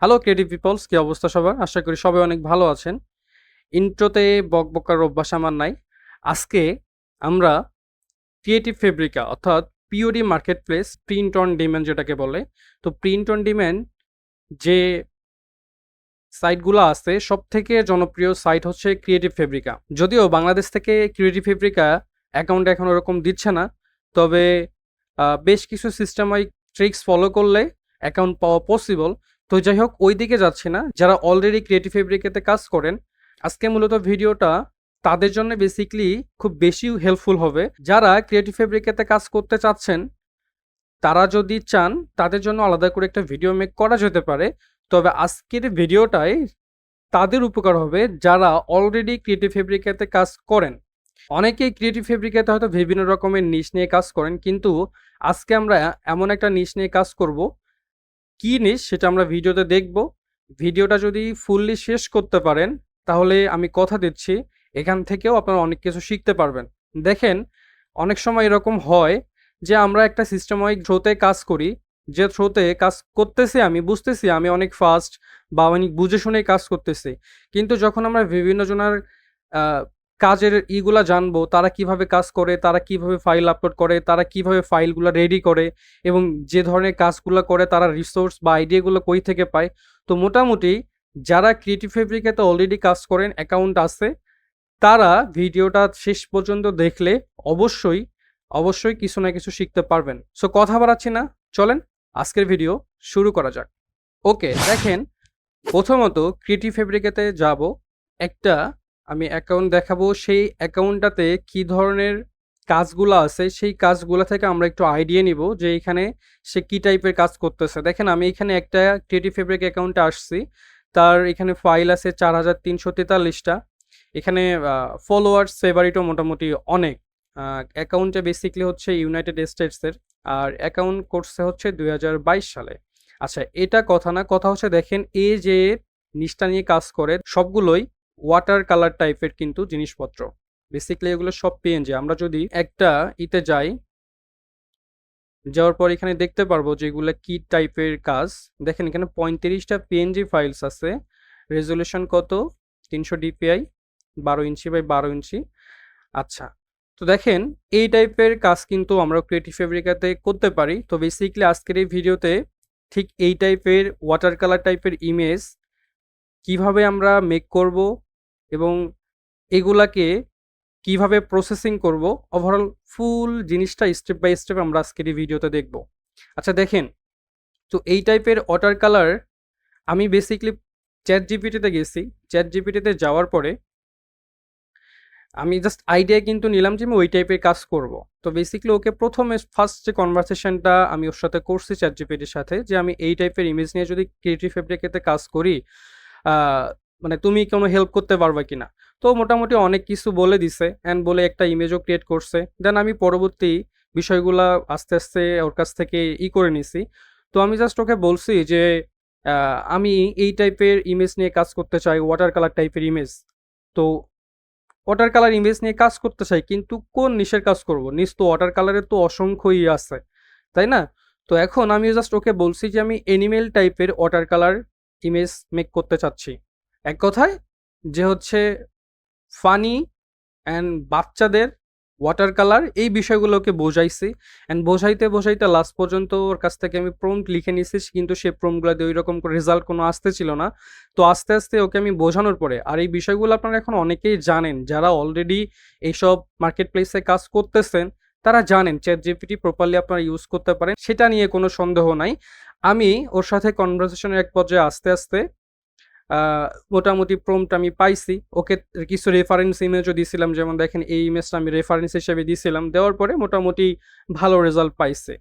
Hello creative people's কি অবস্থা সবার? আশা করি সবাই অনেক ভালো আছেন। ইন্ট্রোতে বক বকার অভ্যাস আমার নাই। আজকে আমরা ক্রিয়েটিভ ফেব্রিকা অর্থাৎ POD marketplace print on demand যেটাকে বলে, তো প্রিন্ট অন ডিম্যান্ড যে সাইটগুলো আছে সব থেকে জনপ্রিয় সাইট হচ্ছে ক্রিয়েটিভ ফেব্রিকা যদিও বাংলাদেশ থেকে ক্রিয়েটিভ ফেব্রিকা অ্যাকাউন্ট এখন ওরকম দিচ্ছে না, তবে বেশ কিছু সিস্টেমাইক ট্রিক্স ফলো করলে অ্যাকাউন্ট পাওয়া পসিবল তো যাই হোক ওই দিকে যাচ্ছি না। যারা অলরেডি ক্রিয়েটিভ ফেব্রিকেতে কাজ করেন, আজকে মূলত ভিডিওটা তাদের জন্য বেসিকলি খুব বেশি হেল্পফুল হবে। যারা ক্রিয়েটিভ ফেব্রিকেতে কাজ করতে চাচ্ছেন, তারা যদি চান, তাদের জন্য আলাদা করে একটা ভিডিও মেক করা যেতে পারে। তবে আজকের ভিডিওটাই তাদের উপকার হবে যারা অলরেডি ক্রিয়েটিভ ফেব্রিকেতে কাজ করেন। অনেকেই ক্রিয়েটিভ ফেব্রিকেতে হয়তো বিভিন্ন রকমের নিশ নিয়ে কাজ করেন, কিন্তু আজকে আমরা এমন একটা নিশ নিয়ে কাজ করব কি নিস সেটা আমরা ভিডিওতে দেখব। ভিডিওটা যদি ফুললি শেষ করতে পারেন, তাহলে আমি কথা দিচ্ছি, এখান থেকেও আপনারা অনেক কিছু শিখতে পারবেন। দেখেন, অনেক সময় এরকম হয় যে আমরা একটা সিস্টেমাইক থ্রোতে কাজ করি, যে থ্রোতে কাজ করতেছি আমি, বুঝতেছি আমি অনেক ফাস্ট বা অনেক বুঝে শুনে কাজ করতেছি। কিন্তু যখন আমরা বিভিন্ন জনের কাজের ইগুলা জানব, তারা কীভাবে কাজ করে, তারা কীভাবে ফাইল আপলোড করে, তারা কীভাবে ফাইলগুলো রেডি করে এবং যে ধরনের কাজগুলো করে তারা রিসোর্স বা আইডিয়াগুলো কই থেকে পায়। তো মোটামুটি যারা ক্রিয়েটিভ ফেব্রিকেতে অলরেডি কাজ করেন অ্যাকাউন্ট আছে, তারা ভিডিওটা শেষ পর্যন্ত দেখলে অবশ্যই অবশ্যই কিছু না কিছু শিখতে পারবেন। সো কথা বাড়াচ্ছি না, চলেন আজকের ভিডিও শুরু করা যাক। ওকে দেখেন, প্রথমত ক্রিয়েটিভ ফেব্রিকেতে যাব, একটা আমি অ্যাকাউন্ট দেখাবো, সেই অ্যাকাউন্টটাতে কি ধরনের কাজগুলো আছে, সেই কাজগুলো থেকে আমরা একটু আইডিয়া নিব যে এখানে সে কি টাইপের কাজ করতেছে। দেখেন, আমি এখানে একটা ক্রিয়েটিভ ফেব্রিক অ্যাকাউন্টে আসছি, তার এখানে ফাইল আছে চার হাজার তিনশো তেতাল্লিশটা। এখানে ফলোয়ার্স ফেভারিটও মোটামুটি অনেক। অ্যাকাউন্টটা বেসিকলি হচ্ছে ইউনাইটেড স্টেটসের আর অ্যাকাউন্ট করছে হচ্ছে দু হাজার বাইশ সালে। আচ্ছা এটা কথা না, কথা হচ্ছে দেখেন এ যে নিষ্ঠা নিয়ে কাজ করে, সবগুলোই ওয়াটার কালার টাইপের কিন্তু জিনিসপত্র। বেসিক্যালি এগুলো সব পিএনজি আমরা যদি একটা ইতে যাই, যাওয়ার পর এখানে দেখতে পারব যে এগুলো কি টাইপের কাজ। দেখেন এখানে পঁয়ত্রিশটা পিএনজি ফাইলস আছে। রেজলিউশন কত? তিনশো ডিপিআই বারো ইঞ্চি বাই বারো ইঞ্চি। আচ্ছা তো দেখেন এই টাইপের কাজ কিন্তু আমরা ক্রিয়েটিভ ফেব্রিকাতে করতে পারি। তো বেসিক্যালি আজকের এই ভিডিওতে ঠিক এই টাইপের ওয়াটার কালার টাইপের ইমেজ কীভাবে আমরা মেক করব এবং এগুলাকে কীভাবে প্রসেসিং করব ওভারঅল ফুল জিনিসটা স্টেপ বাই স্টেপ আমরা আজকের এই ভিডিওতে দেখব। আচ্ছা দেখেন, তো এই টাইপের ওয়াটার কালার আমি বেসিকলি চ্যাট জিপিটিতে গেছি। চ্যাট জিপিটিতে যাওয়ার পরে আমি জাস্ট আইডিয়া কিন্তু নিলাম যে আমি ওই টাইপের কাজ করব। তো বেসিক্যালি ওকে প্রথমে ফার্স্ট যে কনভারসেশনটা আমি ওর সাথে করছি চ্যাট জিপিটির সাথে, যে আমি এই টাইপের ইমেজ নিয়ে যদি ক্রিয়েটিভ ফেব্রিকেতে কাজ করি মানে তুমি কোনো হেল্প করতে পারবে কিনা। তো মোটামুটি অনেক কিছু বলে দিছে অ্যান্ড বলে একটা ইমেজও ক্রিয়েট করছে। দেন আমি পরবর্তী বিষয়গুলা আস্তে আস্তে ওর কাছ থেকে ই করে নিছি। তো আমি জাস্ট ওকে বলছি যে আমি এই টাইপের ইমেজ নিয়ে কাজ করতে চাই ওয়াটার কালার টাইপের ইমেজ তো ওয়াটার কালার ইমেজ নিয়ে কাজ করতে চাই, কিন্তু কোন নিশের কাজ করব? নিশ তো ওয়াটার কালারের তো অসংখ্যই আছে, তাই না? তো এখন আমি জাস্ট ওকে বলছি যে, আমি এনিমেল টাইপের ওয়াটার কালার ইমেজ মেক করতে চাচ্ছি। এক কথায় যে হচ্ছে ফানি অ্যান্ড বাচ্চাদের ওয়াটার কালার এই বিষয়গুলোকে বোঝাইছি অ্যান্ড বোঝাইতে বোঝাইতে লাস্ট পর্যন্ত ওর কাছ থেকে আমি প্রম্পট লিখে নিয়েছি, কিন্তু সে প্রম্পটগুলো দিয়ে ওই রকম রেজাল্ট কোনো আসতে ছিল না। তো আস্তে আস্তে ওকে আমি বোঝানোর পরে, আর এই বিষয়গুলো আপনারা এখন অনেকেই জানেন, যারা অলরেডি এইসব মার্কেট প্লেসে কাজ করতেছেন, তারা জানেন চ্যাট জিপিটি প্রপারলি আপনারা ইউজ করতে পারেন, সেটা নিয়ে কোনো সন্দেহ নাই। আমি ওর সাথে কনভারসেশনের এক পর্যায়ে আস্তে আস্তে মোটামুটি প্রম্পট আমি পাইছি। ওকে কিছু রেফারেন্স ইমেজও দিয়েছিলাম যেমন দেখেন এই ইমেজটা আমি রেফারেন্স হিসেবে দিয়েছিলাম দেওয়ার পরে মোটামুটি ভালো রেজাল্ট পাইছে।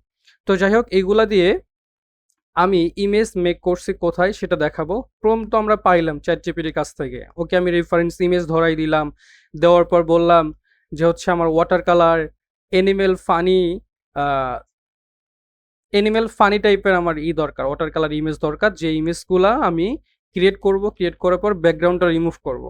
তো যাই হোক এইগুলা দিয়ে আমি ইমেজ মেক করছি কোথায় সেটা দেখাবো। প্রম তো আমরা পাইলাম চ্যাট জিপিটির কাছ থেকে। ওকে আমি রেফারেন্স ইমেজ ধরাই দিলাম। দেওয়ার পর বললাম যে হচ্ছে আমার water colour animal funny animal funny টাইপের আমার ই দরকার ওয়াটার কালার ইমেজ দরকার। যে ইমেজগুলা আমি ক্রিয়েট করব ক্রিয়েট করার পর ব্যাকগ্রাউন্ডটা রিমুভ করব।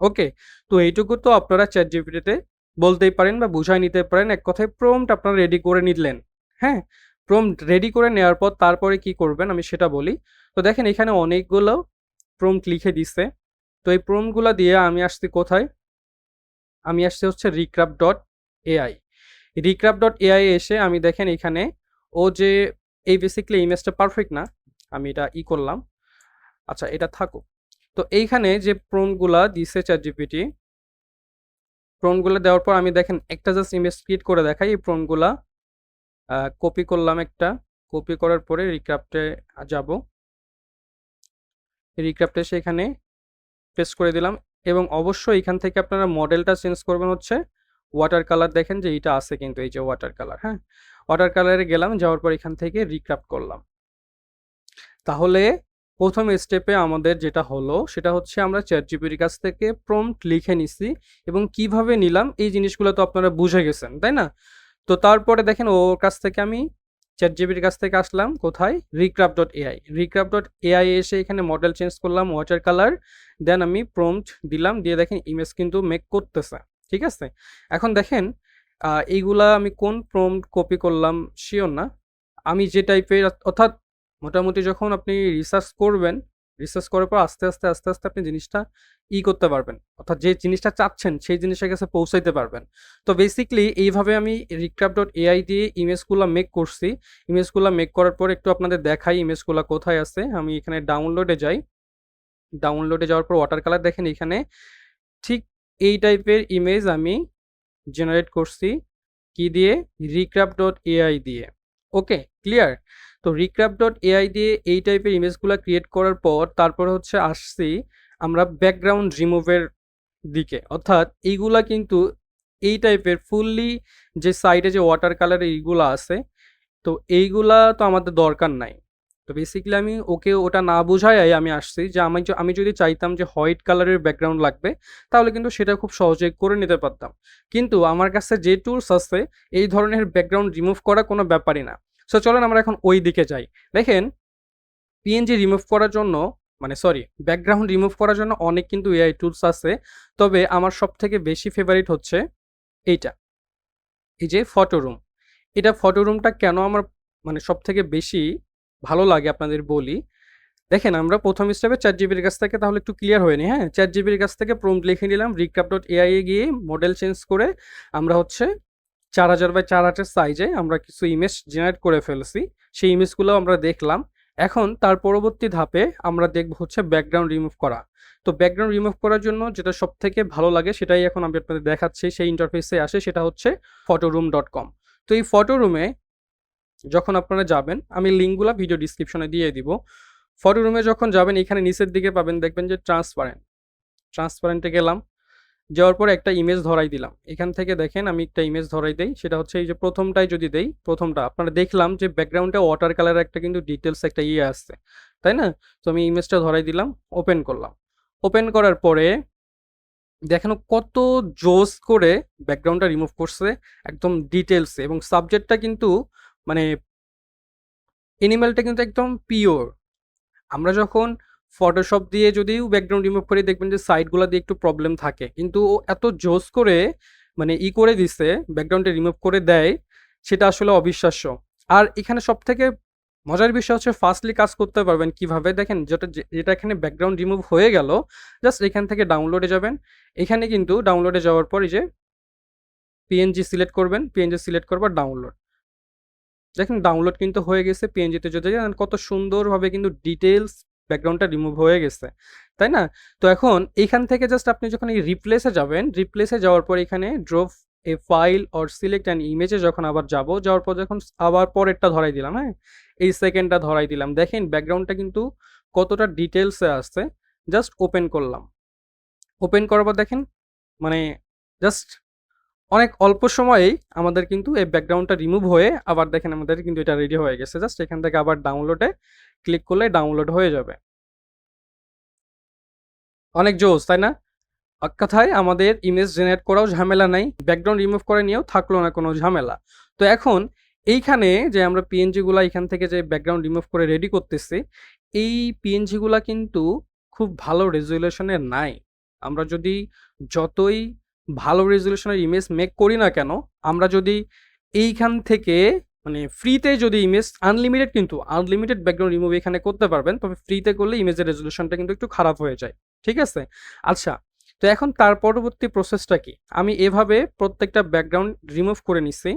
ওকে তো এইটুকু তো আপনারা চ্যাট জিপিটিতে বলতেই পারেন বা বুঝাই নিতে পারেন। এক কথায় প্রম্পট আপনারা রেডি করে নিলেন। হ্যাঁ? প্রম্পট রেডি করে নেওয়ার পর তারপরে কি করবেন? আমি সেটা বলি। তো দেখেন এখানে অনেকগুলো প্রম্পট লিখে দিছে। তো এই প্রম্পটগুলো দিয়ে আমি আসছি কোথায়? আমি আসছি হচ্ছে Recraft dot AI Recraft dot AI এসে আমি দেখেন এখানে ও যে, এই বেসিক্যালি ইমেজটা পারফেক্ট না, আমি এটা ই করলাম। আচ্ছা এটা থাকুক তো এইখানে যে প্রম্পটগুলা দিছে চ্যাট জিপিটি প্রম্পটগুলো দেওয়ার পর আমি দেখেন একটা জাস্ট ইমেজ ক্রিয়েট করে দেখাই, এই প্রম্পটগুলা কপি করলাম একটা কপি করার পরে রিক্রাফটে যাব। রিক্রাফটে সেখানে পেস্ট করে দিলাম এবং অবশ্যই এখান থেকে আপনারা মডেলটা চেঞ্জ করবেন হচ্ছে ওয়াটার কালার দেখেন যে এইটা আছে কিন্তু এই যে ওয়াটার কালার হ্যাঁ? ওয়াটার কালারে গেলাম, যাওয়ার পর এখান থেকে রিক্রাফট করলাম। তাহলে প্রথম স্টেপে আমাদের যেটা হলো, সেটা হচ্ছে আমরা চ্যাট জিপির কাছ থেকে প্রম্পট লিখে নিছি এবং কীভাবে নিলাম এই জিনিসগুলো তো আপনারা বুঝে গেছেন, তাই না? তো তারপরে দেখেন ওর কাছ থেকে আমি চ্যাট জিপির কাছ থেকে আসলাম কোথায়? Recraft dot AI Recraft dot AI এসে এখানে মডেল চেঞ্জ করলাম ওয়াটার কালার দেন আমি প্রম্পট দিলাম, দিয়ে দেখেন ইমেজ কিন্তু মেক করতেছে, ঠিক আছে? এখন দেখেন এইগুলা আমি কোন প্রম্পট কপি করলাম শিওর না। আমি যে টাইপের অর্থাৎ মোটামুটি যখন আপনি রিসার্চ করবেন রিসার্চ করার পর আস্তে আস্তে আস্তে আস্তে আপনি জিনিসটা ই করতে পারবেন। অর্থাৎ যে জিনিসটা চাচ্ছেন, সেই জিনিসের কাছে পৌঁছাইতে পারবেন। তো বেসিকলি এইভাবে আমি রিক্রাফট ডট এআই দিয়ে ইমেজগুলো মেক করছি। ইমেজগুলো মেক করার পর একটু আপনাদের দেখাই ইমেজগুলো কোথায় আছে। আমি এখানে ডাউনলোডে যাই। ডাউনলোডে যাওয়ার পর ওয়াটার কালার দেখেন এখানে। ঠিক এই টাইপের ইমেজ আমি জেনারেট করছি কি দিয়ে? রিক্রাফট ডট এআই দিয়ে। ওকে ক্লিয়ার তো রিক্রাফট ডট এআই দিয়ে এই টাইপের ইমেজগুলো ক্রিয়েট করার পর তারপর হচ্ছে আসছি আমরা ব্যাকগ্রাউন্ড রিমুভের দিকে। অর্থাৎ এইগুলা কিন্তু এই টাইপের ফুললি যে সাইডে যে ওয়াটার কালারের এইগুলো আছে, তো এইগুলা তো আমাদের দরকার নাই। তো বেসিক্যালি আমি ওকে ওটা না বোঝাই আমি আসছি যে আমি আমি যদি চাইতাম যে হোয়াইট কালারের ব্যাকগ্রাউন্ড লাগবে, তাহলে কিন্তু সেটা খুব সহজেই করে নিতে পারতাম। কিন্তু আমার কাছে যে টুলস আছে, এই ধরনের ব্যাকগ্রাউন্ড রিমুভ করা কোনো ব্যাপারই না। সো চলেন আমরা এখন ওই দিকে যাই। দেখেন পিএনজি রিমুভ করার জন্য মানে সরি ব্যাকগ্রাউন্ড রিমুভ করার জন্য অনেক কিন্তু এআই টুলস আছে। তবে আমার সব থেকে বেশি ফেভারিট হচ্ছে এইটা। এই যে ফটো রুম এটা ফটো রুমটা কেন আমার মানে সব থেকে বেশি ভালো লাগে আপনাদের বলি? দেখেন, আমরা প্রথম স্টেপে চার জিবির কাছ থেকে তাহলে একটু ক্লিয়ার হয়নি হ্যাঁ? চার জিবির কাছ থেকে প্রম্পট লিখে নিলাম রিক্রাপ ডট এআই এ গিয়ে মডেল চেঞ্জ করে আমরা হচ্ছে চার হাজার বাই চার হাজার সাইজে আমরা কিছু ইমেজ জেনারেট করে ফেলছি। সেই ইমেজগুলো আমরা দেখলাম। এখন তার পরবর্তী ধাপে আমরা দেখব হচ্ছে ব্যাকগ্রাউন্ড রিমুভ করা। তো ব্যাকগ্রাউন্ড রিমুভ করার জন্য যেটা সব থেকে ভালো লাগে সেটাই এখন আমি আপনাদের দেখাচ্ছি। সেই ইন্টারফেসে আসে সেটা হচ্ছে ফটোরুম ডট কম তো এই ফটো রুমে যখন আপনারা যাবেন, আমি লিঙ্কগুলো ভিডিও ডিসক্রিপশনে দিয়ে দিব। ফটো রুমে যখন যাবেন, এখানে নিচের দিকে পাবেন, দেখবেন যে ট্রান্সপারেন্ট ট্রান্সপারেন্টে গেলাম। যাওয়ার পর একটা ইমেজ ধরাই দিলাম। এখান থেকে দেখেন আমি একটা ইমেজ ধরাই দেই। সেটা হচ্ছে এই যে প্রথমটাই যদি দেই, প্রথমটা আপনারা দেখলাম যে ব্যাকগ্রাউন্ডে ওয়াটার কালার একটা কিন্তু ডিটেলস একটা ইয়ে আসছে, তাই না? তো আমি ইমেজটা ধরাই দিলাম ওপেন করলাম। ওপেন করার পরে দেখানো কত জোস করে ব্যাকগ্রাউন্ডটা রিমুভ করছে, একদম ডিটেলসে এবং সাবজেক্টটা কিন্তু মানে এনিম্যালটা কিন্তু একদম পিওর আমরা যখন ফটোশপ দিয়ে যদিও ব্যাকগ্রাউন্ড রিমুভ করে দেখবেন যে সাইডগুলো দিয়ে একটু প্রবলেম থাকে। কিন্তু ও এত জোস করে মানে ই করে দিছে ব্যাকগ্রাউন্ডে রিমুভ করে দেয়, সেটা আসলে অবিশ্বাস্য। আর এখানে সব থেকে মজার বিষয় হচ্ছে ফার্স্টলি কাজ করতে পারবেন কীভাবে? দেখেন যেটা যেটা এখানে ব্যাকগ্রাউন্ড রিমুভ হয়ে গেল জাস্ট এখান থেকে ডাউনলোডে যাবেন। এখানে কিন্তু ডাউনলোডে যাওয়ার পর এই যে পিএনজি সিলেক্ট করবেন পিএনজি সিলেক্ট করবার ডাউনলোড দেখেন ডাউনলোড কিন্তু হয়ে গেছে পিএনজিতে যদি কত সুন্দরভাবে কিন্তু ডিটেলস ব্যাকগ্রাউন্ডটা রিমুভ হয়ে গেছে, তাই না? তো এখন এইখান থেকে জাস্ট আপনি যখন এই রিপ্লেসে যাবেন রিপ্লেসে যাওয়ার পর এখানে drop a file or select and ইমেজে যখন আবার যাব, যাওয়ার পর যখন আবার পরেরটা ধরাই দিলাম হ্যাঁ? এই সেকেন্ডটা ধরাই দিলাম। দেখেন ব্যাকগ্রাউন্ডটা কিন্তু কতটা ডিটেলসে আসছে জাস্ট ওপেন করলাম। ওপেন করার পর দেখেন মানে জাস্ট অনেক অল্প সময়েই আমাদের কিন্তু এই ব্যাকগ্রাউন্ডটা রিমুভ হয়ে আবার দেখেন আমাদের কিন্তু এটা রেডি হয়ে গেছে। জাস্ট এখান থেকে আবার ডাউনলোডে ক্লিক করলে ডাউনলোড হয়ে যাবে। অনেক জোস তাই না? কথায় আমাদের ইমেজ জেনারেট করাও ঝামেলা নাই ব্যাকগ্রাউন্ড রিমুভ করে নিয়েও থাকল না কোনো ঝামেলা। তো এখন এইখানে যে আমরা পিএনজিগুলো এখান থেকে যে ব্যাকগ্রাউন্ড রিমুভ করে রেডি করতেছি, এই পিএনজিগুলো কিন্তু খুব ভালো রেজুলেশনের নাই। আমরা যদি যতই ভালো রেজুলেশনের ইমেজ মেক করি না কেন, আমরা যদি এইখান থেকে মানে ফ্রিতে যদি ইমেজ আনলিমিটেড কিন্তু আনলিমিটেড ব্যাকগ্রাউন্ড রিমুভ এখানে করতে পারবেন, তবে ফ্রিতে করলে ইমেজের রেজলিউশনটা কিন্তু একটু খারাপ হয়ে যায়, ঠিক আছে? আচ্ছা তো এখন তার পরবর্তী প্রসেসটা কি? আমি এভাবে প্রত্যেকটা ব্যাকগ্রাউন্ড রিমুভ করে নিছি,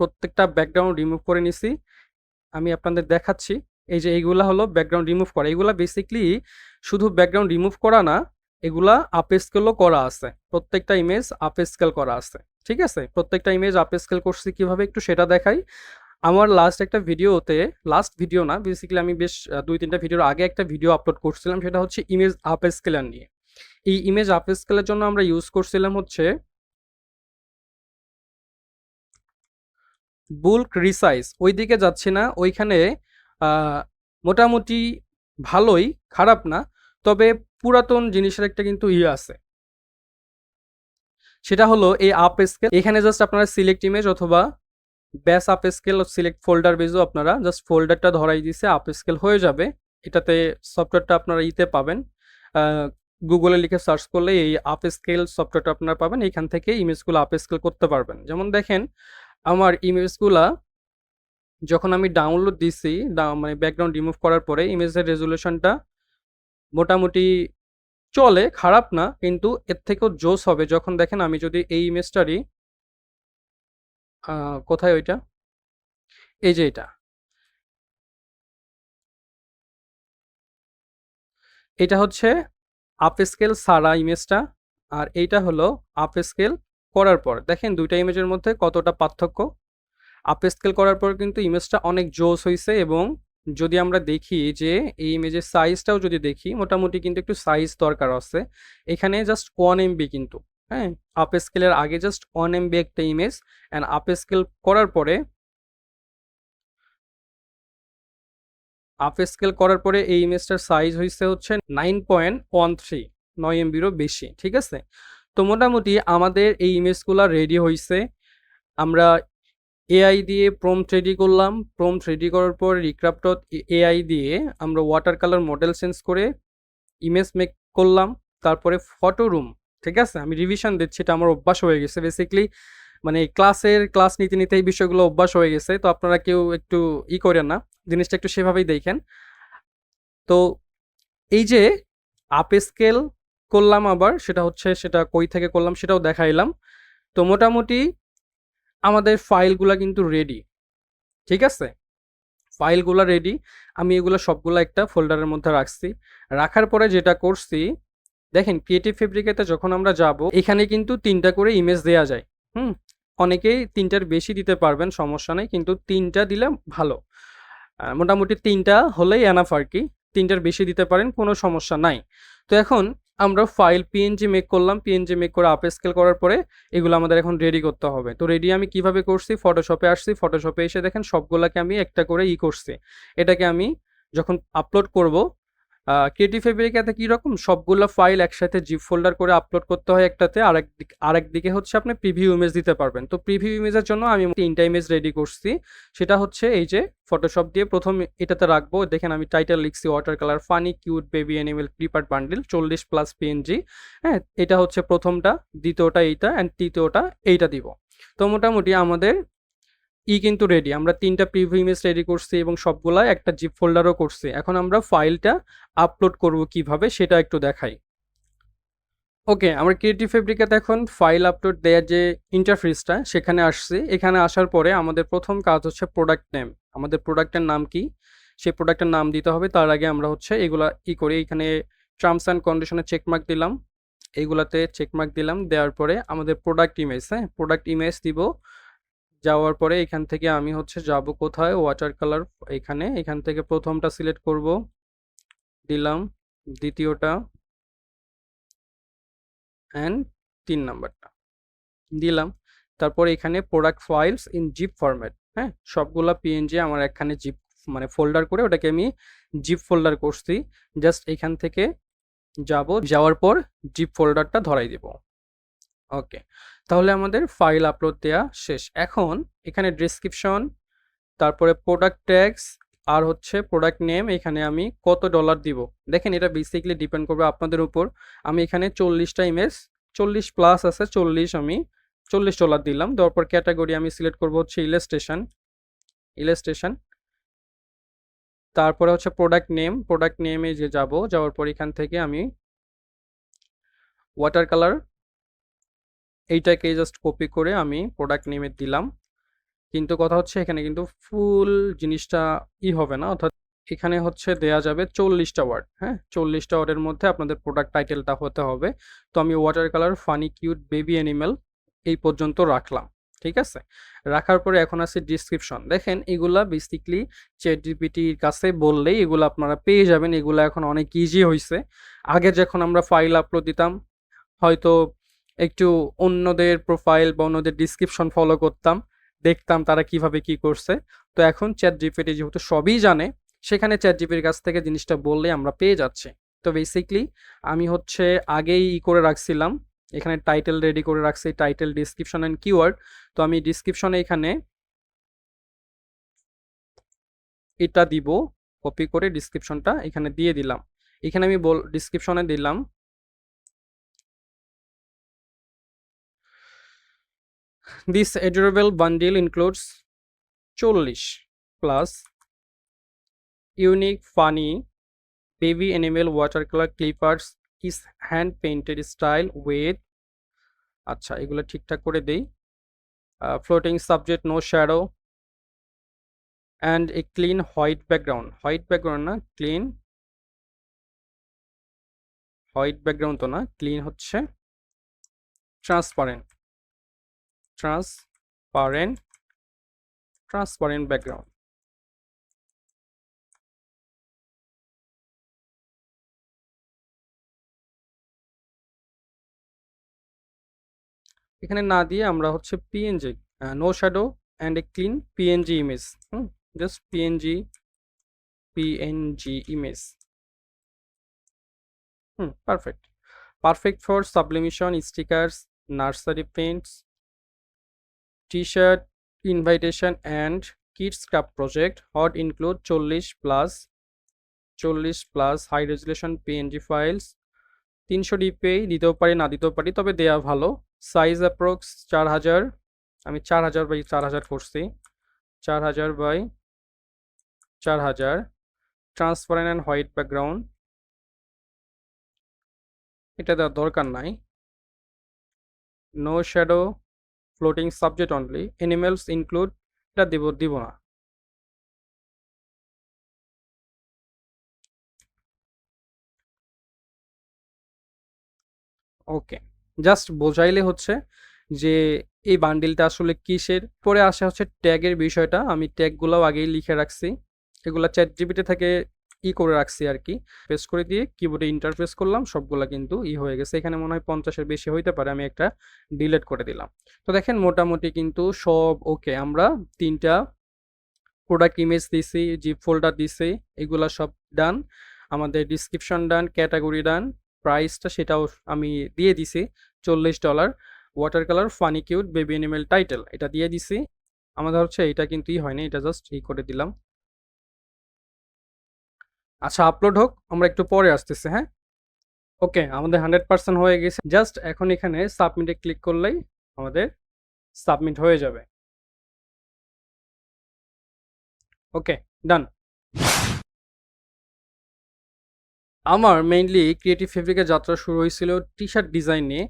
প্রত্যেকটা ব্যাকগ্রাউন্ড রিমুভ করে নিছি, আমি আপনাদের দেখাচ্ছি, এই যে এইগুলা হলো ব্যাকগ্রাউন্ড রিমুভ করা এগুলা বেসিকলি শুধু ব্যাকগ্রাউন্ড রিমুভ করা না এগুলা আপ স্কেলও করা আছে। প্রত্যেকটা ইমেজ আপ স্কেল করা আছে। ঠিক আছে? প্রত্যেকটা ইমেজ আপ স্কেল করছি কীভাবে একটু সেটা দেখাই। আমার লাস্ট একটা ভিডিওতে লাস্ট ভিডিও না বেসিক্যালি আমি বেশ দুই তিনটা ভিডিওর আগে একটা ভিডিও আপলোড করছিলাম, সেটা হচ্ছে ইমেজ আপ স্কেলার নিয়ে। এই ইমেজ আপ স্কেলের জন্য আমরা ইউজ করছিলাম হচ্ছে বুলক রিসাইজ ওই দিকে যাচ্ছে না, ওইখানে মোটামুটি ভালোই, খারাপ না তবে পুরাতন জিনিসের একটা কিন্তু ইয়ে আছে। সেটা হলো এই আপ স্কেল এখানে জাস্ট আপনারা সিলেক্ট ইমেজ অথবা batch upscale select folder বেজও আপনারা জাস্ট ফোল্ডারটা ধরাই দিছে আপ স্কেল হয়ে যাবে। এটাতে সফটওয়্যারটা আপনারা ইতে পাবেন। গুগলে লিখে সার্চ করলে এই আপ স্কেল সফটওয়্যারটা আপনারা পাবেন। এখান থেকে ইমেজগুলো আপ স্কেল করতে পারবেন। যেমন দেখেন, আমার ইমেজগুলা যখন আমি ডাউনলোড দিছি মানে ব্যাকগ্রাউন্ড রিমুভ করার পরে ইমেজের রেজুলেশনটা মোটামুটি চলে, খারাপ না, কিন্তু এর থেকেও জোস হবে। যখন দেখেন আমি যদি এই ইমেজটারই কোথায় ওইটা? এই যে এটা। এটা হচ্ছে আপ স্কেল সারা ইমেজটা আর এইটা হলো আপ স্কেল করার পর। দেখেন দুইটা ইমেজের মধ্যে কতটা পার্থক্য। আপ স্কেল করার পর কিন্তু ইমেজটা অনেক জোস হয়েছে এবং যদি আমরা দেখি যে এই ইমেজের সাইজটাও যদি দেখি, মোটামুটি কিন্তু একটু সাইজ দরকার আছে। এখানে জাস্ট ওয়ান এমবি কিন্তু হ্যাঁ? আপ স্কেলের আগে জাস্ট ওয়ান এমবি একটা ইমেজ অ্যান্ড আপ স্কেল করার পরে আপ স্কেল করার পরে এই ইমেজটার সাইজ হয়েছে হচ্ছে নাইন পয়েন্ট ওয়ান থ্রি নয় এমবিরও বেশি, ঠিক আছে? তো মোটামুটি আমাদের এই ইমেজগুলো রেডি হয়েছে আমরা এআই দিয়ে প্রম্পট রেডি করলাম। প্রম্পট রেডি করার পর রিক্রাফট এআই দিয়ে আমরা ওয়াটার কালার মডেল চেঞ্জ করে ইমেজ মেক করলাম। তারপরে ফটো রুম ঠিক আছে? আমি রিভিশন দিচ্ছি, এটা আমার অভ্যাস হয়ে গেছে। বেসিক্যালি মানে ক্লাসের ক্লাস নিতে নিতে এই বিষয়গুলো অভ্যাস হয়ে গেছে। তো আপনারা কেউ একটু ই করেন না, জিনিসটা একটু সেভাবেই দেখেন। তো এই যে আপ স্কেল করলাম আবার, সেটা হচ্ছে, সেটা কই থেকে করলাম সেটাও দেখাইলাম। তো মোটামুটি আমাদের ফাইলগুলা কিন্তু রেডি ঠিক আছে? ফাইলগুলা রেডি আমি এগুলো সবগুলো একটা ফোল্ডারের মধ্যে রাখছি। রাখার পরে যেটা করছি, দেখেন ক্রিয়েটিভ ফেব্রিকেতে যখন আমরা যাব, এখানে কিন্তু তিনটা করে ইমেজ দেয়া যায়। হুম? অনেকেই তিনটার বেশি দিতে পারবেন, সমস্যা নেই, কিন্তু তিনটা দিলে ভালো। মোটামুটি তিনটা হলেই এনাফ আর কি। তিনটার বেশি দিতে পারেন, কোনো সমস্যা নাই। তো এখন আমরা ফাইল পিএনজি মেক করলাম পিএনজি মেক করে আপ স্কেল করার পরে এগুলো আমাদের এখন রেডি করতে হবে। তো রেডি আমি কীভাবে করছি? ফটোশপে আসছি ফটোশপে এসে দেখেন সবগুলোকে আমি একটা করে ই করছি। এটাকে আমি যখন আপলোড করব ক্রিয়েটিভ ফেব্রিকাতে কীরকম সবগুলো ফাইল একসাথে জিপ ফোল্ডার করে আপলোড করতে হয় একটাতে, আরেক আরেক দিকে হচ্ছে আপনি প্রিভিউ ইমেজ দিতে পারবেন। তো প্রিভিউ ইমেজের জন্য আমি তিনটা ইমেজ রেডি করছি। সেটা হচ্ছে এই যে ফটোশপ দিয়ে প্রথম এটাতে রাখব। দেখেন আমি টাইটেল লিখছি water colour funny cute baby animal প্রিপার্ট bundle চল্লিশ প্লাস পিএনজি হ্যাঁ এটা হচ্ছে প্রথমটা, দ্বিতীয়টা এইটা অ্যান্ড তৃতীয়টা এইটা দিব। তো মোটামুটি আমাদের ই কিন্তু রেডি আমরা তিনটা প্রিভিউ ইমেজ রেডি করছি এবং সবগুলাই একটা জিপ ফোল্ডারও করছি। এখন আমরা ফাইলটা আপলোড করব কীভাবে সেটা একটু দেখাই। ওকে আমরা ক্রিয়েটিভ ফেব্রিকাতে এখন ফাইল আপলোড দেওয়ার যে ইন্টারফেসটা সেখানে আসছি। এখানে আসার পরে আমাদের প্রথম কাজ হচ্ছে প্রোডাক্ট নেম আমাদের প্রোডাক্টের নাম কি? সেই প্রোডাক্টের নাম দিতে হবে। তার আগে আমরা হচ্ছে এগুলা ই করি। এখানে টার্মস অ্যান্ড কন্ডিশনে চেকমার্ক দিলাম। এইগুলাতে চেকমার্ক দিলাম। দেওয়ার পরে আমাদের প্রোডাক্ট ইমেজ হ্যাঁ? প্রোডাক্ট ইমেজ দিব। যাওয়ার পরে এখান থেকে আমি হচ্ছে যাব কোথায়? ওয়াটার কালার এখানে। এখান থেকে প্রথমটা সিলেক্ট করব। দিলাম। দ্বিতীয়টা অ্যান্ড তিন নাম্বারটা। দিলাম। তারপর এখানে product files in zip format হ্যাঁ? সবগুলা পিএনজি আমার এখানে জিপ মানে ফোল্ডার করে ওটাকে আমি জিপ ফোল্ডার করছি। জাস্ট এখান থেকে যাব। যাওয়ার পর জিপ ফোল্ডারটা ধরাই দেব। ওকে তাহলে আমাদের ফাইল আপলোড দেওয়া শেষ। এখন এখানে ডেসক্রিপশন তারপরে প্রোডাক্ট ট্যাক্স আর হচ্ছে প্রোডাক্ট নেম এখানে আমি কত ডলার দিব। দেখেন এটা বেসিকলি ডিপেন্ড করবে আপনাদের উপর। আমি এখানে চল্লিশটা ইমেজ চল্লিশ প্লাস আছে, চল্লিশ আমি চল্লিশ ডলার দিলাম। দেওয়ার ক্যাটাগরি আমি সিলেক্ট করব হচ্ছে ইলাস্ট্রেশন ইলাস্ট্রেশন তারপরে হচ্ছে প্রোডাক্ট নেম প্রোডাক্ট নেমে যে যাব, যাওয়ার পর এখান থেকে আমি ওয়াটার কালার এইটাকে জাস্ট কপি করে আমি প্রোডাক্ট নেমে দিলাম। কিন্তু কথা হচ্ছে এখানে কিন্তু ফুল জিনিসটা ই হবে না, অর্থাৎ এখানে হচ্ছে দেয়া যাবে চল্লিশটা ওয়ার্ড হ্যাঁ? চল্লিশটা ওয়ার্ডের মধ্যে আপনাদের প্রোডাক্ট টাইটেলটা হতে হবে। তো আমি water colour funny cute baby animal এই পর্যন্ত রাখলাম, ঠিক আছে? রাখার পরে এখন আছে ডিসক্রিপশন দেখেন এগুলা বেসিকলি চ্যাট জিপিটির কাছে বললেই এগুলো আপনারা পেয়ে যাবেন। এগুলো এখন অনেক ইজি হয়েছে আগে যখন আমরা ফাইল আপলোড দিতাম, হয়তো একটু অন্যদের প্রোফাইল বা অন্যদের ডিসক্রিপশন ফলো করতাম, দেখতাম তারা কীভাবে কি করছে। তো এখন চ্যাট জিপিটি যেহেতু সবই জানে, সেখানে চ্যাট জিপির কাছ থেকে জিনিসটা বললে আমরা পেয়ে যাচ্ছি। তো বেসিকলি আমি হচ্ছে আগেই ই করে রাখছিলাম, এখানে টাইটেল রেডি করে রাখছি টাইটেল ডিসক্রিপশন অ্যান্ড কিওয়ার্ড তো আমি ডিসক্রিপশনে এখানে এটা দিব কপি করে ডিসক্রিপশনটা এখানে দিয়ে দিলাম। এখানে আমি বল ডিসক্রিপশনে দিলাম দিস adorable bundle includes চল্লিশ plus unique funny baby baby animal watercolor clippers is hand painted style with আচ্ছা এগুলো ঠিকঠাক করে দেই। Floating subject no shadow and a clean white background white background না ক্লিন হোয়াইট ব্যাকগ্রাউন্ড তো না clean হচ্ছে ট্রান্সপারেন্ট ট্রান্সপারেন্ট ট্রান্সপারেন্ট ব্যাকগ্রাউন্ড এখানে না দিয়ে আমরা হচ্ছে PNG no shadow and a clean PNG image hmm just PNG PNG image hmm perfect perfect for sublimation stickers nursery prints T-shirt invitation and kids craft project hot include চল্লিশ plus চল্লিশ plus high resolution PNG files তিনশো DPI দিতেও পারি, না দিতেও পারি, তবে দেয়া ভালো। সাইজ অ্যাপ্রক্স চার হাজার, আমি চার হাজার বাই চার হাজার করছি। চার হাজার বাই চার হাজার। ট্রান্সপারেন্ট অ্যান্ড হোয়াইট ব্যাকগ্রাউন্ড এটা দেওয়ার দরকার নাই। No shadow floating subject only animals include এটা দিব দিব না ওকে জাস্ট বোঝাইলে হচ্ছে যে এই বান্ডিলটা আসলে কিসের? পরে আসে হচ্ছে ট্যাগের বিষয়টা। আমি ট্যাগগুলোও আগেই লিখে রাখছি। এগুলো চ্যাট জিবিটি থেকে ই করে রাখছি আর কি। প্রেস করে দিয়ে কিবোর্ডে ইন্টারফেস করলাম, সবগুলা কিন্তু ই হয়ে গেছে। এখানে মনে হয় পঞ্চাশের বেশি হইতে পারে, আমি একটা ডিলেট করে দিলাম। তো দেখেন মোটামুটি কিন্তু সব ওকে আমরা তিনটা প্রোডাক্ট ইমেজ দিছি জিপ ফোল্ডার দিছি, এগুলা সব ডান আমাদের ডিসক্রিপশন ডান ক্যাটাগরি ডান প্রাইসটা সেটাও আমি দিয়ে দিছি, চল্লিশ dollar water colour funny cute baby animal title এটা দিয়ে দিছি। আমাদের হচ্ছে এটা কিন্তু ই হয়নি, এটা জাস্ট ই করে দিলাম। আচ্ছা আপলোড হোক, আমরা একটু পরে আসতেছি হ্যাঁ? ওকে, আমাদের হান্ড্রেড পার্সেন্ট হয়ে গেছে। জাস্ট এখন এখানে সাবমিটে ক্লিক করলেই আমাদের সাবমিট হয়ে যাবে। ওকে, ডান। আমার মেইনলি ক্রিয়েটিভ ফেব্রিকের যাত্রা শুরু হয়েছিল টি শার্ট ডিজাইন নিয়ে।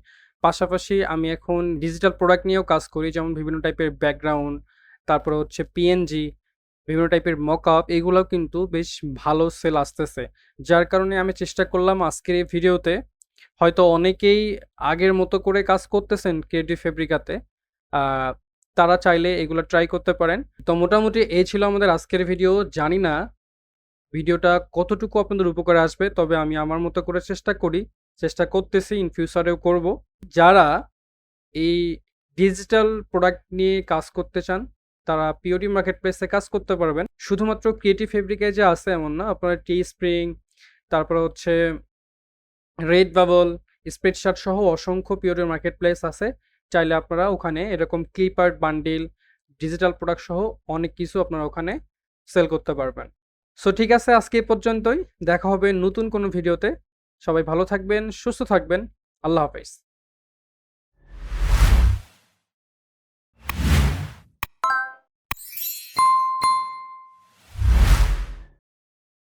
পাশাপাশি আমি এখন ডিজিটাল প্রোডাক্ট নিয়েও কাজ করি, যেমন বিভিন্ন টাইপের ব্যাকগ্রাউন্ড তারপরে হচ্ছে পিএনজি বিভিন্ন টাইপের মক আপ এগুলোও কিন্তু বেশ ভালো সেল আসতেছে। যার কারণে আমি চেষ্টা করলাম আজকের এই ভিডিওতে, হয়তো অনেকেই আগের মতো করে কাজ করতেছেন ক্রিয়েটিভ ফেব্রিকাতে তারা চাইলে এগুলো ট্রাই করতে পারেন। তো মোটামুটি এই ছিল আমাদের আজকের ভিডিও। জানি না ভিডিওটা কতটুকু আপনাদের উপকারে আসবে, তবে আমি আমার মতো করে চেষ্টা করি, চেষ্টা করতেছি ইন ফিউচারেও করব। যারা এই ডিজিটাল প্রোডাক্ট নিয়ে কাজ করতে চান তারা পিওটি মার্কেট প্লেসে কাজ করতে পারবেন। শুধুমাত্র ক্রিয়েটিভ ফেব্রিকে যে আছে এমন না, আপনার টি স্প্রিং তারপর হচ্ছে রেড বাবল স্প্রেড শার্ট সহ অসংখ্য পিওটি মার্কেট প্লেস আছে। চাইলে আপনারা ওখানে এরকম clip art bundle digital product সহ অনেক কিছু আপনারা ওখানে সেল করতে পারবেন। সো ঠিক আছে, আজকে এই পর্যন্তই। দেখা হবে নতুন কোনো ভিডিওতে। সবাই ভালো থাকবেন, সুস্থ থাকবেন। আল্লাহ হাফেজ।